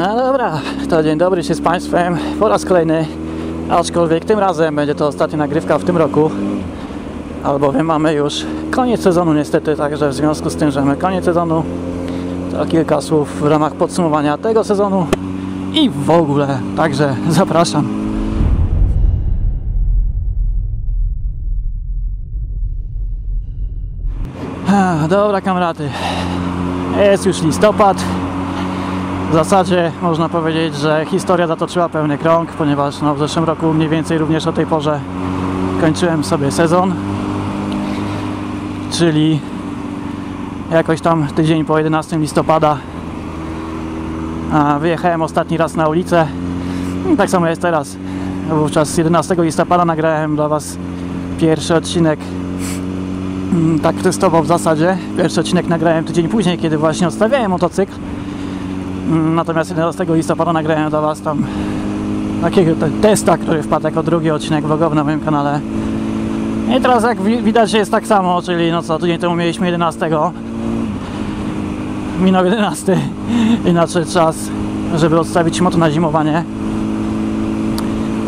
No dobra, to dzień dobry się z Państwem po raz kolejny, aczkolwiek tym razem będzie to ostatnia nagrywka w tym roku, albowiem mamy już koniec sezonu niestety, także w związku z tym, że mamy koniec sezonu, to kilka słów w ramach podsumowania tego sezonu i w ogóle, także zapraszam. Dobra kamraty, jest już listopad. W zasadzie można powiedzieć, że historia zatoczyła pełny krąg, ponieważ no, w zeszłym roku mniej więcej również o tej porze kończyłem sobie sezon. Czyli jakoś tam tydzień po 11 listopada wyjechałem ostatni raz na ulicę. I tak samo jest teraz. Wówczas 11 listopada nagrałem dla Was pierwszy odcinek mm, tak testowo w zasadzie. Pierwszy odcinek nagrałem tydzień później, kiedy właśnie odstawiałem motocykl. Natomiast 11 listopada nagrałem dla Was tam takiego te- testa, który wpadł jako drugi odcinek vlogowy na moim kanale. I teraz jak wi- widać jest tak samo, czyli no co, tydzień temu mieliśmy 11. Minął 11 i nadszedł czas, żeby odstawić moto na zimowanie.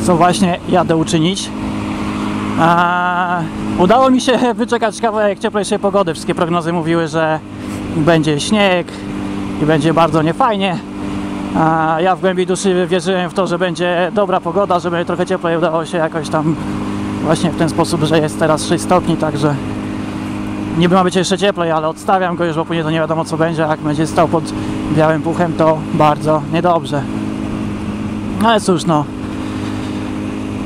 Co właśnie jadę uczynić. Udało mi się wyczekać kawałek cieplejszej pogody. Wszystkie prognozy mówiły, że będzie śnieg i będzie bardzo niefajnie. A ja w głębi duszy wierzyłem w to, że będzie dobra pogoda, że będzie trochę cieplej. Udało się jakoś tam właśnie w ten sposób, że jest teraz 6 stopni, także niby ma być jeszcze cieplej, ale odstawiam go już, bo później to nie wiadomo co będzie. Jak będzie stał pod białym puchem, to bardzo niedobrze. No ale cóż, no.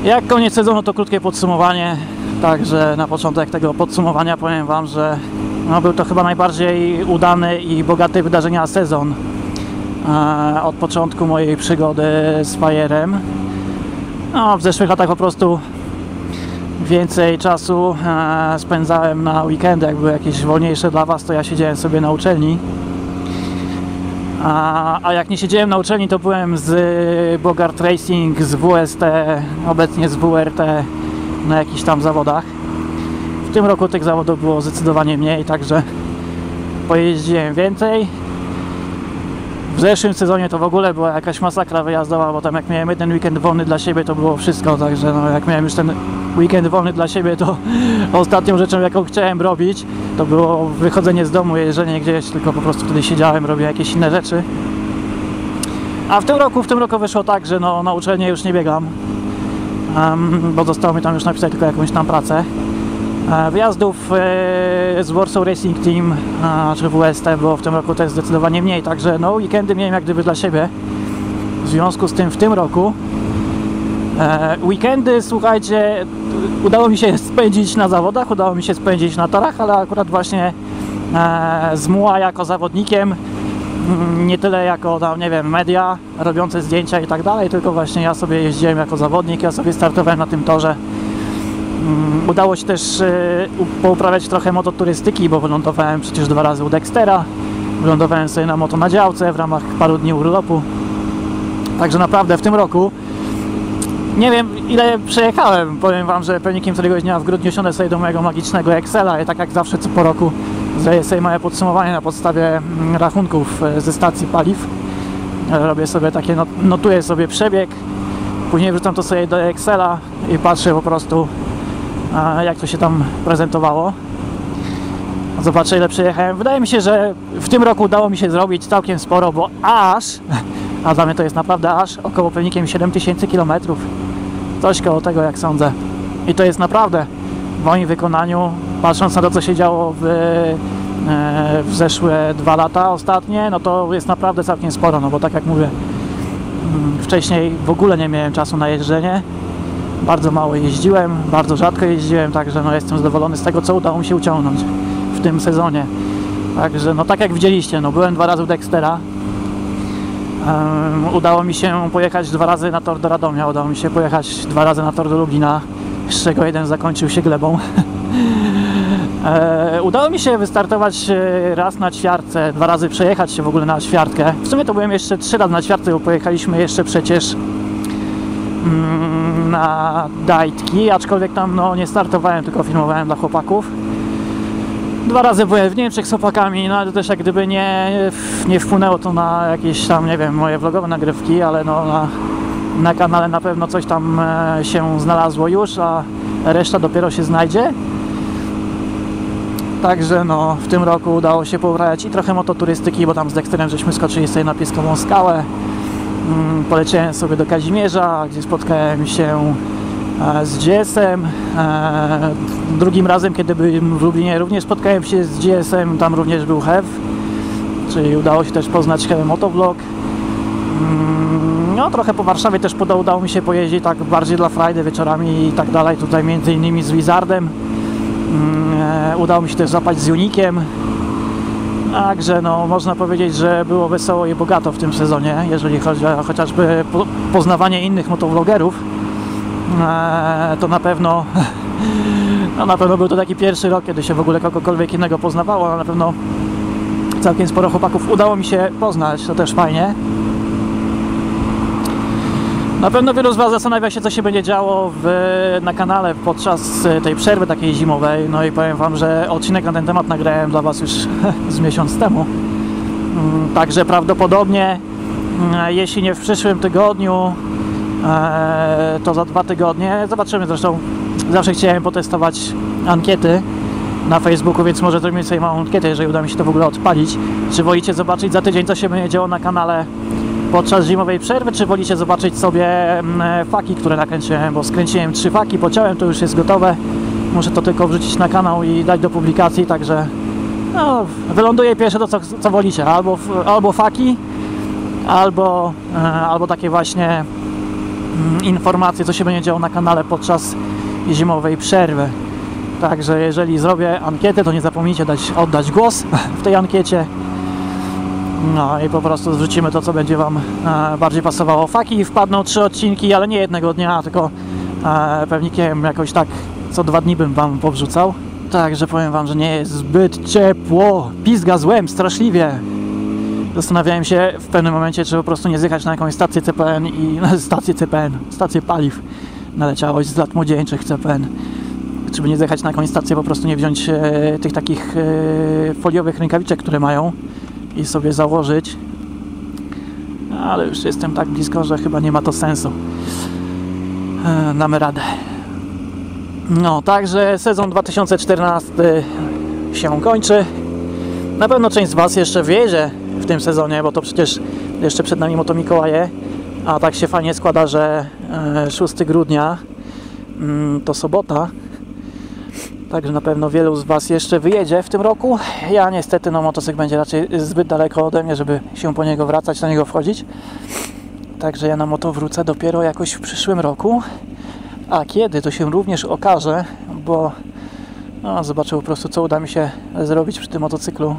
Jak koniec sezonu, to krótkie podsumowanie. Także na początek tego podsumowania powiem Wam, że no, był to chyba najbardziej udany i bogaty wydarzenia sezon e, od początku mojej przygody z Fajerem. No, w zeszłych latach po prostu więcej czasu e, spędzałem na weekendy, jak były jakieś wolniejsze dla Was, to ja siedziałem sobie na uczelni. A, a jak nie siedziałem na uczelni, to byłem z Bogart Racing, z WST, obecnie z WRT na jakichś tam zawodach. W tym roku tych zawodów było zdecydowanie mniej, także pojeździłem więcej. W zeszłym sezonie to w ogóle była jakaś masakra wyjazdowa, bo tam jak miałem jeden weekend wolny dla siebie, to było wszystko, także no, jak miałem już ten weekend wolny dla siebie, to ostatnią rzeczą, jaką chciałem robić, to było wychodzenie z domu, jeżdżenie gdzieś, tylko po prostu wtedy siedziałem, robiłem jakieś inne rzeczy. A w tym roku, w tym roku wyszło tak, że no, na uczelnię już nie biegam, em, bo zostało mi tam już napisać tylko jakąś tam pracę. E, Wyjazdów e, z Warsaw Racing Team czy WST było w tym roku też zdecydowanie mniej, także no weekendy miałem jak gdyby dla siebie. W związku z tym w tym roku e, weekendy, słuchajcie, udało mi się spędzić na zawodach, udało mi się spędzić na torach, ale akurat właśnie z MUA jako zawodnikiem, mm, nie tyle jako tam, nie wiem, media robiące zdjęcia i tak dalej, tylko właśnie ja sobie jeździłem jako zawodnik, ja sobie startowałem na tym torze. Mm, Udało się też e, pouprawiać trochę mototurystyki, bo wylądowałem przecież dwa razy u Dextera. Wylądowałem sobie na moto na działce w ramach paru dni urlopu. Także naprawdę w tym roku nie wiem ile przejechałem. Powiem Wam, że pewnikiem któregoś dnia w grudniu siądę sobie do mojego magicznego Excela i tak jak zawsze co po roku zrobię sobie małe podsumowanie na podstawie mm, rachunków e, ze stacji paliw. E, Robię sobie takie, not- notuję sobie przebieg, później wrzucam to sobie do Excela i patrzę po prostu jak to się tam prezentowało. Zobaczę ile przejechałem. Wydaje mi się, że w tym roku udało mi się zrobić całkiem sporo, bo aż, a dla mnie to jest naprawdę aż, około pewnikiem 7000 km. Coś koło tego jak sądzę. I to jest naprawdę w moim wykonaniu, patrząc na to co się działo w, e, w zeszłe dwa lata ostatnie, no to jest naprawdę całkiem sporo, no bo tak jak mówię, mm, wcześniej w ogóle nie miałem czasu na jeżdżenie. Bardzo mało jeździłem, bardzo rzadko jeździłem, także no jestem zadowolony z tego, co udało mi się uciągnąć w tym sezonie. Także no tak jak widzieliście, no byłem dwa razy u Dextera. Em, udało mi się pojechać dwa razy na tor do Radomia, udało mi się pojechać dwa razy na tor do Lubina, z czego jeden zakończył się glebą. E, udało mi się wystartować e, raz na ćwiartce, dwa razy przejechać się w ogóle na ćwiartkę. W sumie to byłem jeszcze trzy razy na ćwiartce, bo pojechaliśmy jeszcze przecież na Dajtki, aczkolwiek tam no, nie startowałem, tylko filmowałem dla chłopaków. Dwa razy byłem w Niemczech z chłopakami, no ale też jak gdyby nie, nie wpłynęło to na jakieś tam, nie wiem, moje vlogowe nagrywki, ale no na, na kanale na pewno coś tam e, się znalazło już, a reszta dopiero się znajdzie. Także no, w tym roku udało się poprawiać i trochę mototurystyki, bo tam z Dexterem żeśmy skoczyli sobie na Pieskową Skałę. Mm, poleciałem sobie do Kazimierza, gdzie spotkałem się e, z GS-em. E, drugim razem, kiedy byłem w Lublinie, również spotkałem się z GS-em, tam również był Hev, czyli udało się też poznać Heavy Motovlog. Mm, No, trochę po Warszawie też poda- udało mi się pojeździć tak bardziej dla Friday wieczorami i tak dalej. Tutaj między innymi z Wizardem. Mm, e, Udało mi się też zapać z Unikiem. Także no, można powiedzieć, że było wesoło i bogato w tym sezonie, jeżeli chodzi o chociażby po, poznawanie innych motovlogerów. E, to na pewno no, na pewno był to taki pierwszy rok, kiedy się w ogóle kogokolwiek innego poznawało, ale na pewno całkiem sporo chłopaków udało mi się poznać, to też fajnie. Na pewno wielu z Was zastanawia się, co się będzie działo w, na kanale podczas e, tej przerwy takiej zimowej. No i powiem Wam, że odcinek na ten temat nagrałem dla Was już z miesiąc temu. Mm, Także prawdopodobnie, mm, jeśli nie w przyszłym tygodniu, e, to za dwa tygodnie. Zobaczymy zresztą. Zawsze chciałem potestować ankiety na Facebooku, więc może zrobimy sobie małą ankietę, jeżeli uda mi się to w ogóle odpalić. Czy wolicie zobaczyć za tydzień, co się będzie działo na kanale podczas zimowej przerwy, czy wolicie zobaczyć sobie mm, faki, które nakręciłem, bo skręciłem trzy faki, pociąłem, to już jest gotowe. Muszę to tylko wrzucić na kanał i dać do publikacji, także no, wyląduje pierwsze to, co, co wolicie, albo, albo faki, albo, e, albo takie właśnie mm, informacje, co się będzie działo na kanale podczas zimowej przerwy. Także jeżeli zrobię ankietę, to nie zapomnijcie dać, oddać głos w tej ankiecie. No i po prostu zrzucimy to, co będzie Wam e, bardziej pasowało. Faki wpadną trzy odcinki, ale nie jednego dnia, tylko e, pewnikiem jakoś tak co dwa dni bym Wam powrzucał. Także powiem Wam, że nie jest zbyt ciepło. Pizga złem, straszliwie. Zastanawiałem się w pewnym momencie, czy po prostu nie zjechać na jakąś stację CPN i stację CPN, stację paliw. Naleciałość z lat młodzieńczych CPN. Czy by nie zjechać na jakąś stację, po prostu nie wziąć e, tych takich e, foliowych rękawiczek, które mają i sobie założyć. Ale już jestem tak blisko, że chyba nie ma to sensu. E, Damy radę. No, także sezon 2014 się kończy. Na pewno część z Was jeszcze wiezie w tym sezonie, bo to przecież jeszcze przed nami Moto Mikołaje. A tak się fajnie składa, że e, 6 grudnia mm, to sobota. Także na pewno wielu z Was jeszcze wyjedzie w tym roku. Ja niestety, no motocykl będzie raczej zbyt daleko ode mnie, żeby się po niego wracać, na niego wchodzić. Także ja na moto wrócę dopiero jakoś w przyszłym roku. A kiedy, to się również okaże, bo no, zobaczę po prostu, co uda mi się zrobić przy tym motocyklu.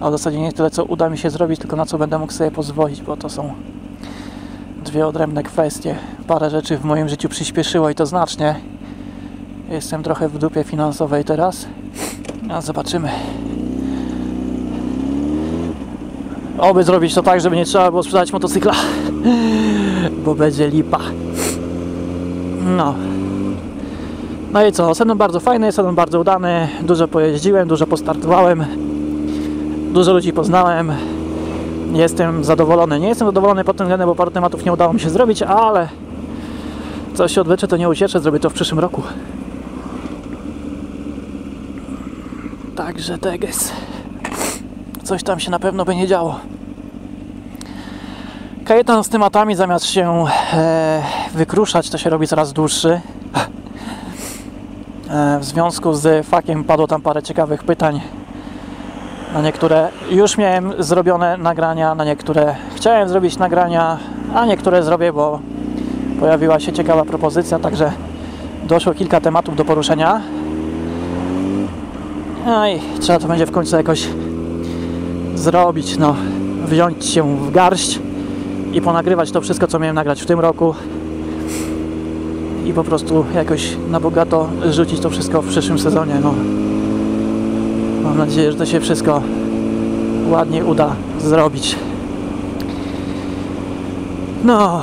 A w zasadzie nie tyle, co uda mi się zrobić, tylko na co będę mógł sobie pozwolić, bo to są dwie odrębne kwestie. Parę rzeczy w moim życiu przyspieszyło i to znacznie. Jestem trochę w dupie finansowej teraz. A zobaczymy. Oby zrobić to tak, żeby nie trzeba było sprzedać motocykla. Bo będzie lipa. No. No i co? Sezon bardzo fajny, sezon bardzo udany. Dużo pojeździłem, dużo postartowałem. Dużo ludzi poznałem. Jestem zadowolony. Nie jestem zadowolony pod tym względem, bo paru tematów nie udało mi się zrobić, ale co się odwlecze, to nie ucieszę. Zrobię to w przyszłym roku. Także teges. Coś tam się na pewno będzie działo. Kajetan z tematami zamiast się e, wykruszać, to się robi coraz dłuższy. E, w związku z fakiem padło tam parę ciekawych pytań. Na niektóre już miałem zrobione nagrania, na niektóre chciałem zrobić nagrania, a niektóre zrobię, bo pojawiła się ciekawa propozycja, także doszło kilka tematów do poruszenia. No i trzeba to będzie w końcu jakoś zrobić, no, wziąć się w garść i ponagrywać to wszystko, co miałem nagrać w tym roku i po prostu jakoś na bogato rzucić to wszystko w przyszłym sezonie, no. Mam nadzieję, że to się wszystko ładnie uda zrobić. No,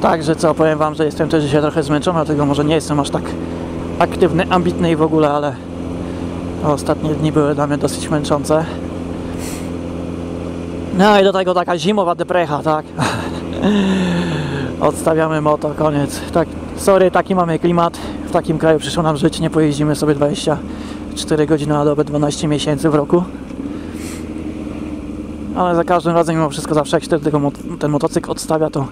także co, powiem Wam, że jestem też dzisiaj trochę zmęczony, dlatego może nie jestem aż tak aktywny, ambitny i w ogóle, ale Ostatnie dni były dla mnie dosyć męczące. No i do tego taka zimowa deprecha, tak? Odstawiamy moto, koniec. Tak, sorry, taki mamy klimat. W takim kraju przyszło nam żyć. Nie pojeździmy sobie 24 godziny na dobę, 12 miesięcy w roku. Ale za każdym razem, mimo wszystko, zawsze jak się ten motocykl odstawia, to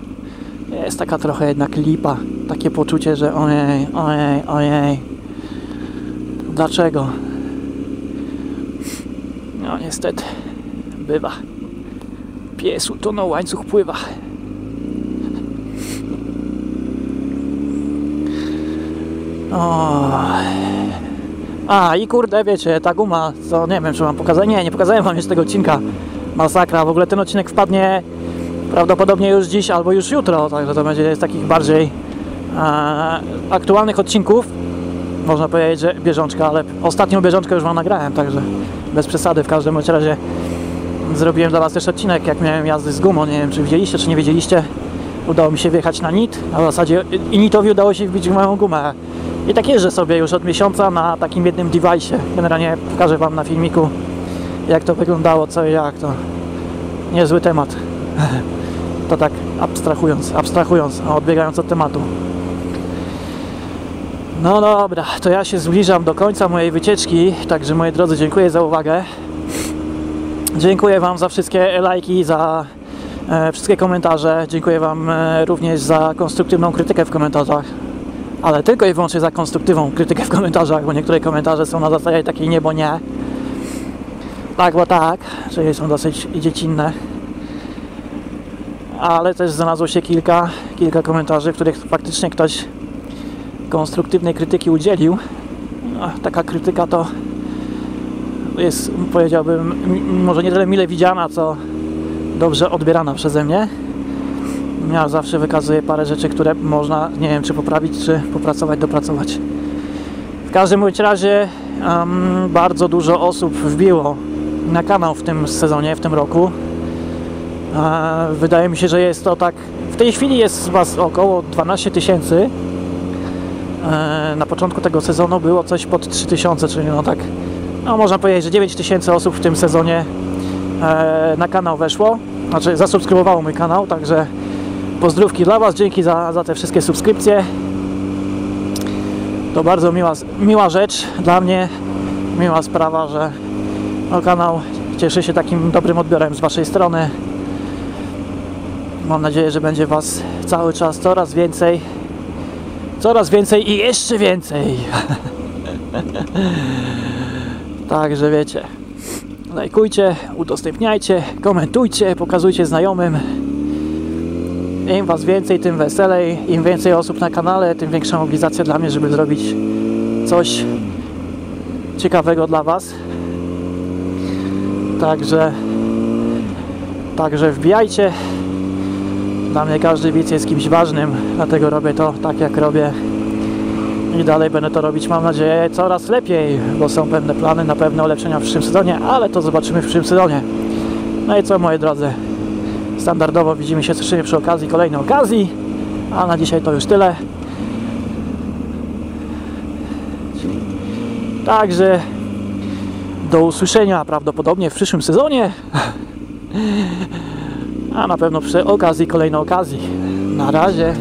jest taka trochę jednak lipa. Takie poczucie, że ojej, ojej, ojej. Dlaczego? No niestety, bywa. Pies utonął, łańcuch pływa. O. A i kurde, wiecie, ta guma, co nie wiem, czy mam pokazać. Nie, nie pokazałem wam jeszcze tego odcinka. Masakra. W ogóle ten odcinek wpadnie prawdopodobnie już dziś albo już jutro, także to będzie z takich bardziej e, aktualnych odcinków. Można powiedzieć, że bieżączka, ale ostatnią bieżączkę już wam nagrałem, także bez przesady. W każdym razie zrobiłem dla was też odcinek, jak miałem jazdy z gumą. Nie wiem, czy widzieliście, czy nie wiedzieliście. Udało mi się wjechać na NIT, a w zasadzie i NITowi udało się wbić moją gumę. I tak jeżdżę sobie już od miesiąca na takim jednym device'ie. Generalnie pokażę wam na filmiku, jak to wyglądało, co i jak. To niezły temat. To tak abstrahując, abstrahując, odbiegając od tematu. No dobra, to ja się zbliżam do końca mojej wycieczki, także moi drodzy, dziękuję za uwagę. Dziękuję Wam za wszystkie lajki, za e, wszystkie komentarze. Dziękuję Wam e, również za konstruktywną krytykę w komentarzach. Ale tylko i wyłącznie za konstruktywną krytykę w komentarzach, bo niektóre komentarze są na zasadzie takiej nie, bo nie. Tak, bo tak, czyli są dosyć dziecinne. Ale też znalazło się kilka, kilka komentarzy, w których faktycznie ktoś konstruktywnej krytyki udzielił. No, taka krytyka to jest, powiedziałbym, może nie tyle mile widziana, co dobrze odbierana przeze mnie. Ja zawsze wykazuję parę rzeczy, które można, nie wiem, czy poprawić, czy popracować, dopracować. W każdym bądź razie em, bardzo dużo osób wbiło na kanał w tym sezonie, w tym roku. E, wydaje mi się, że jest to tak. W tej chwili jest Was około 12 tysięcy. E, na początku tego sezonu było coś pod 3000, czyli no tak, no można powiedzieć, że 9 tysięcy osób w tym sezonie e, na kanał weszło. Znaczy zasubskrybowało mój kanał, także pozdrówki dla Was, dzięki za, za te wszystkie subskrypcje. To bardzo miła, miła rzecz dla mnie, miła sprawa, że no, kanał cieszy się takim dobrym odbiorem z Waszej strony. Mam nadzieję, że będzie Was cały czas coraz więcej. Coraz więcej i jeszcze więcej. Także wiecie. Lajkujcie, udostępniajcie, komentujcie, pokazujcie znajomym. Im Was więcej, tym weselej. Im więcej osób na kanale, tym większa mobilizacja dla mnie, żeby zrobić coś ciekawego dla Was. Także, także wbijajcie. Dla mnie każdy widz jest kimś ważnym, dlatego robię to tak jak robię i dalej będę to robić, mam nadzieję, coraz lepiej, bo są pewne plany na pewne ulepszenia w przyszłym sezonie, ale to zobaczymy w przyszłym sezonie. No i co, moi drodzy, standardowo widzimy się słyszymy przy okazji kolejnej okazji, a na dzisiaj to już tyle. Także do usłyszenia prawdopodobnie w przyszłym sezonie. A na pewno przy okazji kolejnej okazji. Na razie.